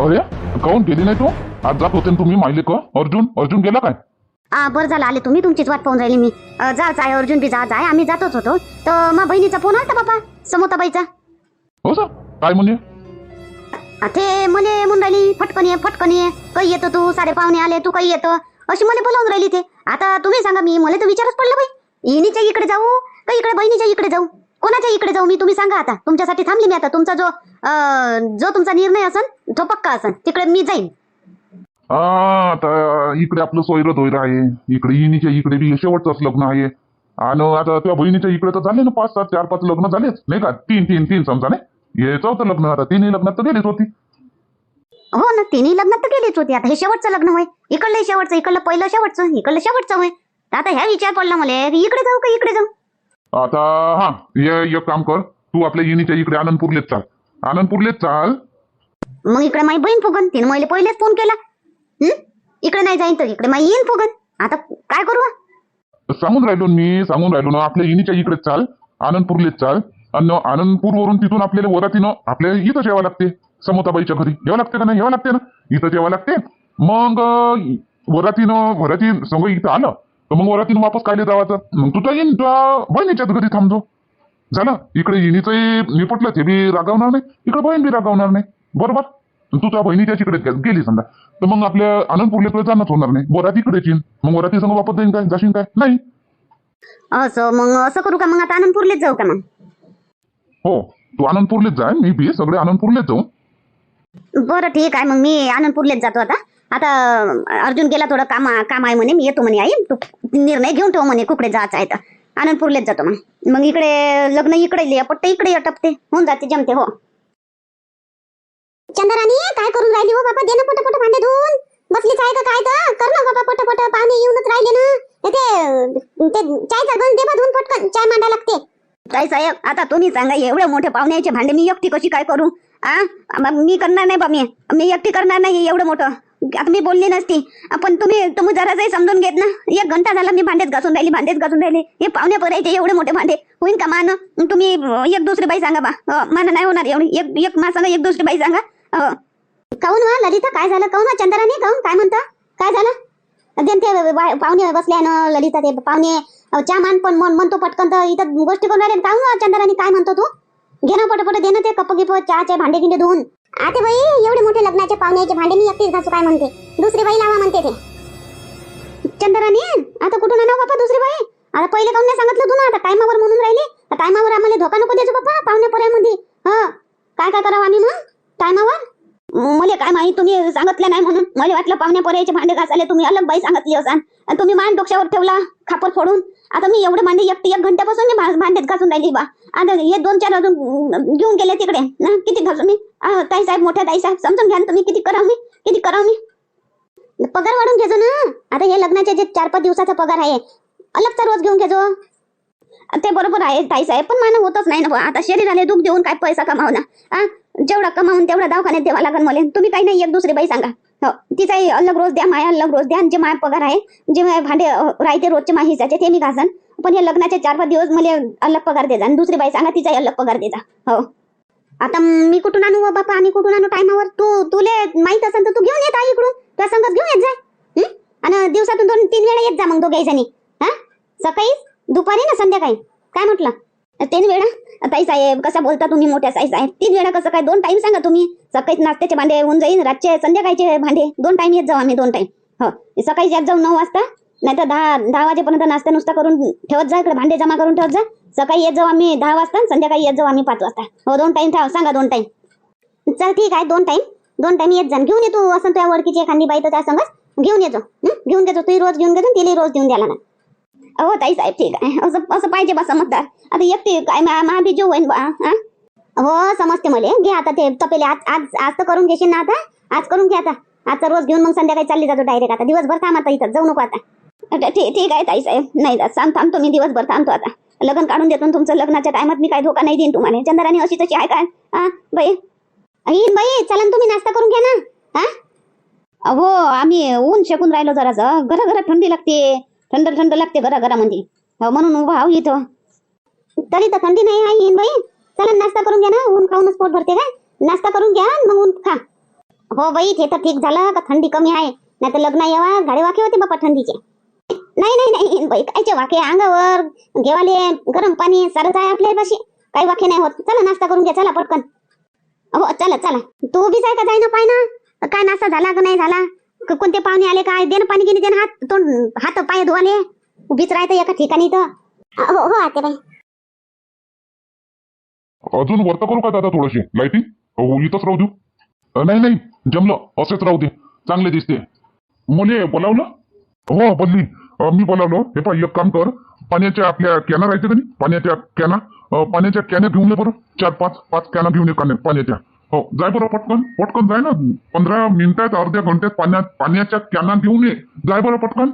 अरे काऊन गेली नाही तू? आज जात होते ना तुम्ही माहिले का? अर्जुन अर्जुन गेला काय? आ बरं झालं आले तुम्ही तुमचीच वाट पाहून राहिली मी. अ, जा जाय अर्जुन बी जा जाय आम्ही जातच होतो. तर मग बहिणीचा फोन आलता बापा समोताबाईचा. हो सर काय म्हणे? आ, ते मले म्हणून राहिली फटकन ये फटकन ये काही येतो तू साडे पाहुणे आले तू काही येतो. अशी मला बोलावून राहिली ते. आता तुम्ही सांगा मी मला तर विचारच पडलं बाई. इनीच्या इकडे जाऊ का इकडे बहिणीच्या इकडे जाऊ? कोणाच्या इकडे जाऊ मी तुम्ही सांगा आता. तुमच्यासाठी थांबली मी आता. तुमचा जो जो तुमचा निर्णय असन तो पक्का असन. तिकडे मी जाईन. आता इकडे आपलं सोयरं दोयरं आहे. इकडे इनीच्या इकडे बी शेवटचंच लग्न आहे. आणि आता त्या बहिणीच्या इकडे तर झाले ना पाच सात चार पाच लग्न झालेच नाही का? तीन तीन तीन समजा नाही? हे चौथं लग्न आता तिन्ही लग्नात तर गेलीच होती. हो ना तिन्ही लग्नात तर गेलीच होती. आता हे शेवटचं लग्न होय. इकडलं शेवटचं इकडलं पहिलं शेवटचं इकडलं शेवटचं होय. आता ह्या विचार पडला मला की इकडे जाऊ का इकडे जाऊ? आता हा ये एक काम कर. तू आपल्या इनीच्या इकडे आनंदपूरलेच चाल. आनंदपूरलेच चाल. मग इकडे माझी बहीण फुगन. तिने मला पहिलेच फोन केला. हं? इकडे नाही जाईन तर इकडे माझी येईन फुगन. आता काय करू सांगून राहिलो ना मी सांगून राहिलो ना. आपल्या इनीच्या इकडे चाल आनंदपूरलेच चाल. आणि आनंदपूरवरून तिथून आपल्याला वरातीनं आपल्याला इथं जेवा लागते. समोताबाईच्या घरी. जेवा लागते का नाही? जेवा लागते ना? इथं जेवा लागते. मग अं, वरातीनं वराती संग इथं आलं. तर मग वरातीनं वापस कायले जावाचं? मग तुझा येईन तुझ्या बहिणीच्याच घरी थांबतो. झालं. इकडे इनीचंही निपटलं ते बी रागावणार नाही. इकडे बहीण बी रागावणार नाही. बरोबर? तू तुझ्या बहिणीच्या तिकडे गेली समजा. तर मग आपल्या आनंदपूरले जाणंच होणार नाही. वरात इकडेच येईन मग वराती संग वापस जाईन काय? जाशील काय? नाही. असं मग असं करू का? मग आता आनंदपूरलेच जाऊ का मग? हो. तू आनंदपूरलेच जाय मी बी सगळे आनंदपूरलेच जाऊ. बरं ठीक आहे. मग मी आनंदपूरलेच जातो आता. आता अर्जुन गेला थोडं काम काम आहे म्हणे. मी येतो म्हणे आई. तू निर्णय घेऊन ठेव म्हणे. कुकडे जायचं आहे तर. आनंदपूरलेच जातो मग मग इकडे लग्न इकडे लिहा पट्ट इकडे टपते होऊन जाते जमते हो. चंद्राणी काय करून राहिली हो बाबा दे ना पट पट भांडे धुवून. बसलीच आहे का काय तर? कर ना बाबा पट पट पाहुणे येऊनच राहिले ना. ते ते चायचा गंज दे बा धुवून पटकन. चाय मांडा लागते. काय साहेब आता तुम्ही सांगा एवढे मोठे पाहुण्याचे भांडे मी एकटी कशी काय करू? आ? मी करणार नाही बा मी. मी एकटी करणार नाही एवढं मोठं. आता मी बोलली नसती. पण तुम्ही तुम्ही जरासही समजून घेत ना. एक घंटा झाला मी भांडेच घासून राहिली भांडेच घासून राहिले. हे पाहुणे परायचे एवढे मोठे भांडे. होईन का मान? तुम्ही एक दुसरी बाई सांगा बा. मान नाही होणार एवढी. एक एक मा सांगा एक दुसरी बाई सांगा. काऊन हा ललिता? काय झालं? काऊन हा चंद्राने? काऊन काय म्हणता? काय झालं? ते पाहुणे बसले ना ललिता ते पाहुणे चा चहा मान पण मन म्हणतो पटकन तर इथं गोष्टी करून राहिले. काऊन चंद्राने? काय म्हणतो तू? घे ना पटपट दे ना ते कप गिप चहाचे भांडे गिंडे धुवून आता बाई एवढे मोठे लग्नाचे पाहुण्याचे भांडे मी एकटीच घासू काय म्हणते? दुसरी बाई लावा म्हणते ते. चंद्राने आता कुठून आणा बापा दुसरी बाई? आता पहिले काऊन नाही सांगितलं तू ना आता टायमावर म्हणून राहिले. टायमावर आम्हाला धोका नको द्यायचो बाप्पा पाहुण्या पर्यामध्ये हा. काय काय करावं आम्ही मग? टायमावर? मला काय माहीत तुम्ही सांगितलं नाही म्हणून. मला वाटलं पाहुण्या पर्यायचे भांडे घासाले तुम्ही अलग बाई सांगितली असाल आणि तुम्ही मान डोक्यावर ठेवला खापर फोडून. आता मी एवढे भांडे एकटी एक घंट्यापासून मी भांड्यात घासून राहिली बा. आता हे दोन चार अजून घेऊन गेले तिकडे. ना किती घासू मी? ताई साहेब मोठ्या ताई साहेब समजून घ्या ना तुम्ही किती कराव मी? किती कराव मी? पगार वाढून घेजो ना. आता हे लग्नाचे जे चार पाच दिवसाचा पगार आहे अलगचा रोज घेऊन घेजो. ते बरोबर आहे ताई साहेब पण मान होतच नाही ना आता शरीराला दुःख देऊन काय पैसा कमावना हा जेवढा कमावून तेवढा दवाखान्यात द्यावा लागेल मला. तुम्ही काही नाही एक दुसरी बाई सांगा. हो तिचाही अलग रोज द्या माया अलग रोज द्या आणि जे माया पगार आहे जे माया भांडे राहते रोजचे माया हिसाचे ते मी घासन. पण हे लग्नाचे चार पाच दिवस मला अलग पगार दे जा आणि दुसरी बाई सांगा तिचाही अलग पगार दे जा. हो. आता मी कुठून आणू बापा? आम्ही कुठून आणू टायमावर? तू तुले माहीत असेल तर तू घेऊन येत आई इकडून. तुला संगत घेऊन येत जा. आणि दिवसातून दोन तीन वेळा येत जा मग दोघे जणी. हा? सकाळी दुपारी ना संध्याकाळी? काय म्हटलं? तीन वेळा? ताई साहेब कसा बोलता तुम्ही मोठ्या साई साहेब? तीन वेळा कसं काय? दोन टाइम सांगा तुम्ही. सकाळी नाश्त्याचे भांडे होऊन जाईन रातचे संध्याकाळचे भांडे. दोन टाइम येत जाऊ आम्ही दोन टाइम हो. सकाळी येत जाऊ नऊ वाजता. नाही तर दहा दहा वाजेपर्यंत नाश्ता नुसता करून ठेवत जा इकडे भांडे जमा करून ठेवत जा. सकाळी येत जाऊ आम्ही दहा वाजता संध्याकाळी येत जाऊ आम्ही पाच वाजता. हो दोन टाइम ठेवा सांगा दोन टाइम चल ठीक आहे दोन टाइम दोन टाइम येत जा घेऊन येतो असं तुझ्या ओळखीची एखादी बाई तर त्या संगच घेऊन येतो घेऊन घेतो तू रोज घेऊन घेतो तिला रोज देऊन द्याला ना हो ताई साहेब ठीक आहे असं असं पाहिजे बा समजदार आता एकटी काय मा मा बी जीव होईन बा हा हो समजते मला घे आता ते तपेले आज आज आज तर करून घेशील ना आता आज करून घे आता आजचा रोज घेऊन मग संध्याकाळी चालली जातो डायरेक्ट आता दिवसभर थांब आता इथं जाऊ नको आता ठीक ठीक आहे ताई साहेब नाही जात सांग थांबतो मी दिवसभर थांबतो आता लग्न काढून देतो तुमचं लग्नाच्या टायमात मी काय धोका नाही देईन तुम्हाला चंद्राने अशी तशी आहे काय हा बाई येईन बाई चला ना तुम्ही नाश्ता करून घ्या ना हा हो आम्ही ऊन शेकून राहिलो जरा घरा घरा थंडी लागते थंड थंड लागते घरा घरामध्ये म्हणून उभा आहो इथं. तरी तर थंडी नाही आई येईन बाई. चला नाश्ता करून घ्या ना. ऊन खाऊनच पोट भरते काय नाश्ता करून घ्या मग ऊन खा. हो बाई ते तर ठीक झालं का थंडी कमी आहे. नाही तर लग्न येवा गाडे वाके होते बापा थंडीचे. नाही नाही नाही बाई कायचे वाके अंगावर घेवाले गरम पाणी सारंच आहे आपल्या पाशी. काही वाके नाही होत. चला नाश्ता करून घ्या चला पटकन. हो चला चला. तू बी जाय का जाय ना पाय ना काय नाश्ता झाला का नाही झाला? क- कोणते पाहुणे आले काय देन पाणी गिनी दे ना हात तोंड हात पाय धुवाले उभीच राहते एका ठिकाणी तर. हो हो आते बाई अजून वर्त करू का दादा थोडीशी? लाईटी? हो इथंच राहू देऊ. अ, नाही नाही जमलं. असेच राहू दे. चांगले दिसते. मुले बोलावलं? हो बदली अ, मी बोलावलो. हे पाय एक काम कर. पाण्याच्या आपल्या कॅना राहते का नाही? पाण्याच्या कॅना? अ, पाण्याच्या कॅना घेऊन ये बरं. चार पाच पाच कॅना घेऊन ये काने पाण्याच्या. हो जाय बरं पटकन पटकन जाय ना. पंधरा मिनिटात अर्ध्या घंट्यात पाण्यात पाण्याच्या कॅना घेऊन ये. जाय बरं पटकन.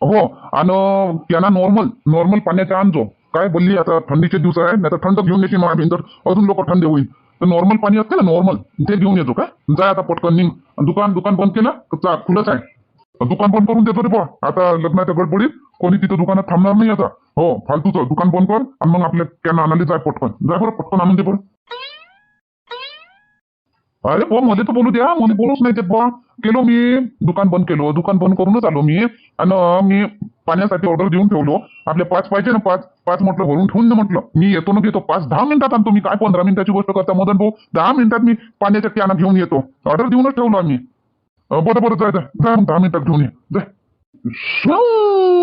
हो आणि कॅना नॉर्मल नॉर्मल पाण्याच्या आणजो. काय बोलली आता थंडीचे दिवस आहे नाही तर थंड घेऊन येते माझ्या भिंतर. अजून लोक थंड होईल. तर नॉर्मल पाणी असते ना नॉर्मल ते घेऊन येतो काय जाय आता पटकन निघ. दुकान दुकान बंद केलं तर चा खुलंच आहे. दुकान बंद करून देतो रे बा आता लग्नाच्या गडबडीत कोणी तिथं दुकानात थांबणार नाही आता. हो फालतूचं दुकान बंद कर आणि मग आपल्या कॅना आणाले जाय पटकन. जाय बरं पटकन आणून दे बरं. अरे बुवा मध्ये तर बोलू द्या. मध्ये बोलूच नाही देत बुवा. केलो मी दुकान बंद केलो. दुकान बंद करूनच आलो मी. आणि मी पाण्यासाठी ऑर्डर देऊन ठेवलो. आपले पाच पाहिजे ना पाच पाच म्हटलं भरून ठेवून दे म्हटलं. मी येतो ना घेतो. पाच दहा मिनिटात आणतो मी. काय पंधरा मिनिटाची गोष्ट करता मदन भाऊ? दहा मिनिटात मी पाण्याच्या कॅना घेऊन येतो. ऑर्डर देऊनच ठेवलो आम्ही. बरं बरं जाय जा दहा मिनिटात घेऊन ये.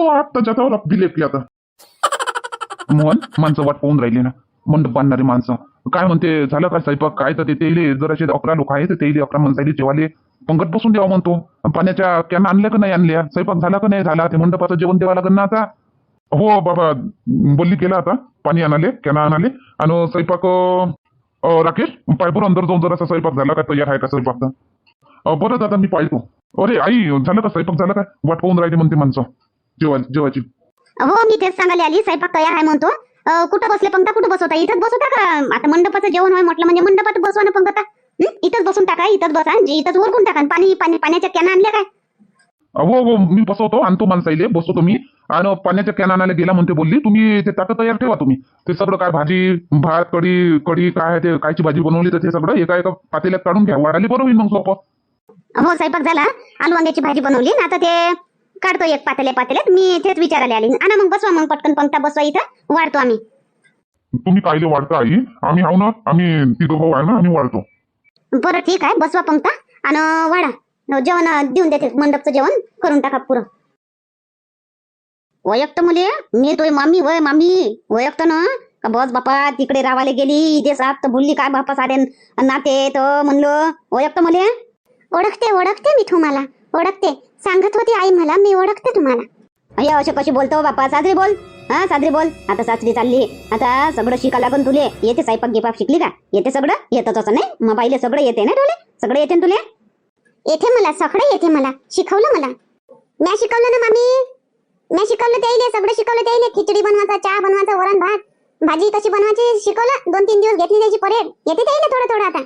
आत्ताच्या त्यावर दिले आता. मोहन माणसं वाट पाहून राहिली ना. मंडप बांधणारी माणसं. काय म्हणते झालं काय स्वयंपाक? काय तर ते तेले जराशे अकरा लोक आहेत ते अकरा माणसाले जेवाले. पंगत बसून द्यावा म्हणतो. पाण्याच्या कॅन आणल्या का नाही आणल्या? स्वयंपाक झाला का नाही झाला? ते मंडपाचं जेवण द्यावं लागेल ना आता? हो बाबा बोलली केला आता. पाणी आणाले कॅना आणाले. आणि स्वयंपाक राकेश पायपूर अंदर जाऊन जरासा स्वयंपाक झाला का? तयार आहे का स्वयंपाक? बरं दादा मी पाहतो. अरे आई झालं का स्वयंपाक? झाला का? वाट पाहून राहिली म्हणते माणसं. जेवा जेवायची. हो मी तेच सांगायला आली. स्वयंपाक तयार आहे म्हणतो. कुठं बसले पंक्ता कुठं बसवता? इथंच बसवता का? आता मंडपाचं जेवण होय म्हटलं म्हणजे मंडपात बसवा ना पंगता हं? इथंच बसून टाका इथंच बसा इथंच ओरकून टाका. पाणी पाणी पाण्याच्या कॅन आणल्या काय? हो हो मी बसवतो आणतो माणसाईले बसवतो मी. आणि पाण्याच्या कॅन आणायला गेला म्हणते बोलली तुम्ही ते ताटं तयार ठेवा तुम्ही. ते सगळं काय भाजी भात कढी कढी काय ते कायची भाजी बनवली तर ते सगळं एका एका पातेल्यात काढून घ्या. वाढायला बरं होईल मग सोपं. हो स्वयंपाक झाला. आलू वांग्याची भाजी बनवली ना आता ते काढतो एक पातेल्या पातेल्यात. मी तेच विचारायला आली. आणा मग बसवा मग पटकन पंक्ता बसवा इथं. वाढतो आम्ही. तुम्ही कायले वाढता आई? आम्ही आहो ना? आम्ही तिघं भाऊ आहे ना आम्ही वाढतो. बरं ठीक आहे. बसवा पंक्ता आणि वाढा. जेवण देऊन देते. मंडपचं जेवण करून टाका पुरं. वयक्त मुले मी तोय मामी वय मामी. वयक्त ना. का बस बापा तिकडे रावाले गेली. इथे सात तर भुलली काय बापा सारे नाते? तर म्हणलं वयक्त मुले ओळखते ओळखते मी तुम्हाला. ओळखते. सांगत होती आई मला मी ओळखते तुम्हाला. अय्या असे कशी बोलतो बापा साजरी बोल. हा साजरी बोल. आता सासरी चालली. आता सगळं शिका लागून तुले. येते स्वयंपाक गिपाक शिकली का? येते सगळं? येतच असं नाही? मग बाईले सगळं येते ना तुले सगळं येते ना तुले? येते मला सगळं येते मला. शिकवलं मला. मी शिकवलं ना मामी? मी शिकवलं त्याईले सगळं शिकवलं त्याईले. खिचडी बनवायचा चहा बनवायचा वरण भात. भाजी कशी बनवायची? शिकवलं? दोन तीन दिवस घेतली त्याची परेड. येते त्याईले थोडं थोडं आता.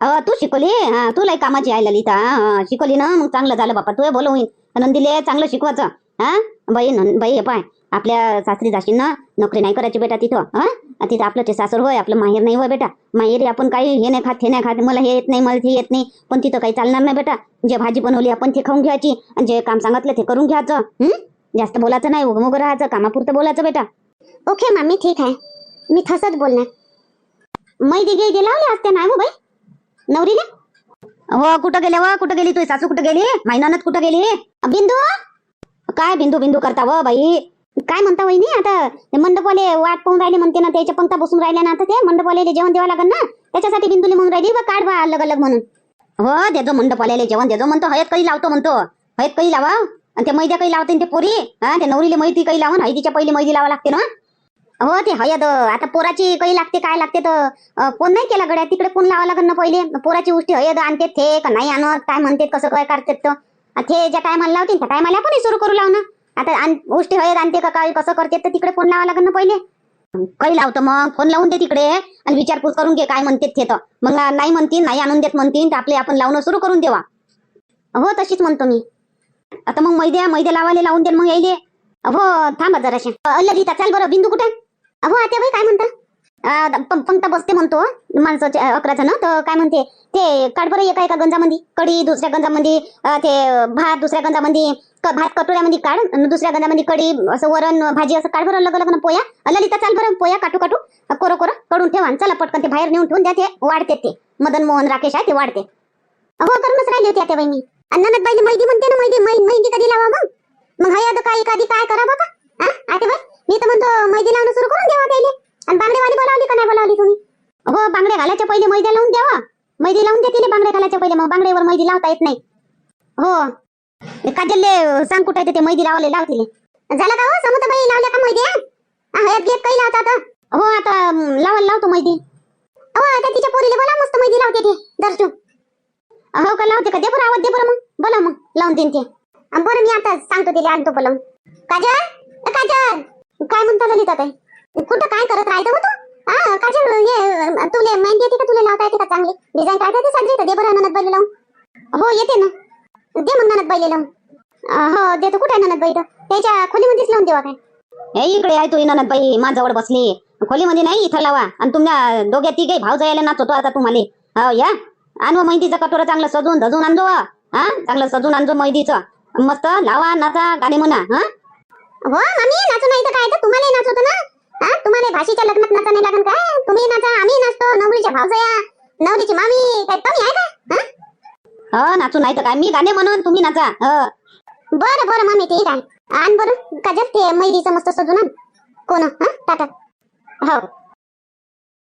अ तू शिकवली? हा तुला कामाची आहे ललिता हा, शिकवली ना? मग चांगलं झालं बापा तू बोल होईन. नंदीले चांगलं शिकवायचं हा बाई नं- बाई हे पाय आपल्या सासरी जाशील ना? नोकरी नाही करायची बेटा तिथं हा तिथं आपलं ते सासर होय आपलं माहेर नाही होय बेटा. माहेरी आपण काही हे नाही खात हे नाही खात मला हे येत नाही मला ते येत नाही पण तिथं काही चालणार नाही बेटा. जे भाजी बनवली आपण ते खाऊन घ्यायची आणि जे काम सांगितलं ते करून घ्यायचं हं? जास्त बोलायचं नाही उगमग राहायचं कामापुरतं बोलायचं बेटा. ओके मामी ठीक आहे. मी तसंच बोलणार. मै दिगे गे लावले असते नाही हो बाई? नवरीले हो कुठं गेले व? कुठं गेली तुझी सासू कुठं गेली? मायनानच कुठं गेली? बिंदू? काय बिंदू बिंदू करता व बाई? काय म्हणता वहिनी आता? ते मंडपवाले वाट पाहून राहिले म्हणते ना त्याच्या पंक्ता बसून राहिल्या ना आता ते मंडपवाले जेवण द्यावं लागेल ना? त्याच्यासाठी बिंदूले म्हणून राहिली बा काढ बा अलग अलग म्हणून. हो देजो मंडपवाल्याले जेवण देजो म्हणतो हयत काही लावतो म्हणतो. हयत काही लावा. आणि ते मैद्या काही लावते ते पोरी. हा ते नवरीले मैदी काही लावून हळदीच्या पहिले मैदी लावा लागते ना? हो ते हयद आता पोराची काही लागते काय लागते तर फोन कोण नाही केला गड्या. तिकडे कोण लावा लागेल ना पहिले. पोराची उष्टी हयद आणते थे का नाही आणत काय म्हणते कसं काय करतात तर. ते ज्या टायमाला लावतील त्या टायमाला आपण सुरू करू लावणं. आता उष्टी हयद आणते का काय कसं करते तर तिकडे फोन लावा लागेल ना पहिले. काही लावतं मग फोन लावून दे तिकडे. आणि विचारपूस करून घे काय म्हणते ते तर. मग नाही म्हणतील नाही आणून देत म्हणतील तर आपले आपण लावणं सुरू करून देवा. हो तशीच म्हणतो मी. आता मग मैद्या मैद्या लावायला लावून दे मग यायले. हो थांबा जराशे. ललिता चाल बरं. बिंदू कुठे? हो आता बाई काय म्हणता? आ, पंक्ता बसते म्हणतो माणसाच्या अकरा जण. तर काय म्हणते ते काढ बरं एका एका गंजामध्ये कढी दुसऱ्या गंजामध्ये ते भात दुसऱ्या गंजामध्ये भात कटोऱ्यामध्ये काढ दुसऱ्या गंजामध्ये कढी असं वरण भाजी असं काढ बरं अलग ना पोया. ललिता चाल बरं पोया काटू काटू. कोरो कोरो कडून ठेवा चला पटकन ते बाहेर नेऊन ठेवून द्या ते वाढते ते. मदन मोहन राकेश आहे ते वाढते. हो करूनच राहिली होती आता बाई मी. अन्नानाथ बाईला मैदी म्हणते ना मैदी मैदी कधी लावा मग मग हाय आता एखादी काय करा बाबा. आते बाई. मी तर म्हणतो मैदी लावणं सुरू करून द्यावा त्याले. आणि बांगडेवाली बोलावली का नाही बोलावली तुम्ही? हो बांगडे घालायच्या पहिले मैदा लावून द्यावा. मैदी लावून देतील बांगडे घालायच्या पहिले मग बांगड्यावर मैदी लावता येत नाही. हो. काजलले सांग कुठे ते मैदी लावले लावतील झालं का हो समुद्रबाई लावल्या का मैदी? हा हयात घेत काही लावता आता. हो आता लावायला लावतो मैदी. हो आता तिच्या पोरीला बोला मस्त मैदी लावते ते दर्शू. हो का लावते का? दे बरं आवाज दे बरं मग. बोला मग लावून देईन ते. बरं मी आता सांगतो तिला आणतो बोलावून काजल काजल! काय म्हणता ललिता ताई कुठं काय करत राहतो हो तू? हा काजल हे तुले मेहंदी येते का तुला लावता येते का चांगली? डिझाईन काढता येते साजरी दे बरं ननद बाईला लावून. हो येते ना. दे मग ननद बाईला लावून. अं, हो देतो कुठे आहे ननद बाई त्याच्या खोलीमध्येच लावून देवा काय? हे इकडे आहे तू ननदबाई माझ्याजवळ बसली. खोलीमध्ये नाही इथं लावा. आणि तुमच्या दोघ्या तिघे भाव जायला नाचवतो आता तुम्हाला. हो या. आणव मेहंदीचं कटोरा चांगलं सजून धजून आणजो हा चांगलं सजून आणजो मेहंदीचं मस्त लावा नाचा गाणे म्हणा. हा? हो मामी नाचू नाही तर काय? तर तुम्हाला नाचवतो ना? हा? तुम्हाला भाषेच्या लग्नात नाचा नाही लागन काय? तुम्ही नाचा आम्ही नाचतो. नवरीच्या भावजया नवरीची मामी काय कमी आहे का? हा? हो नाचू नाही तर काय? मी गाणे म्हणून तुम्ही नाचा. हो. बरं बरं मामी ठीक आहे. आण बरं. काजल ते मैरीचं मस्त सजून आण. कोण? हा? टाटा. हो.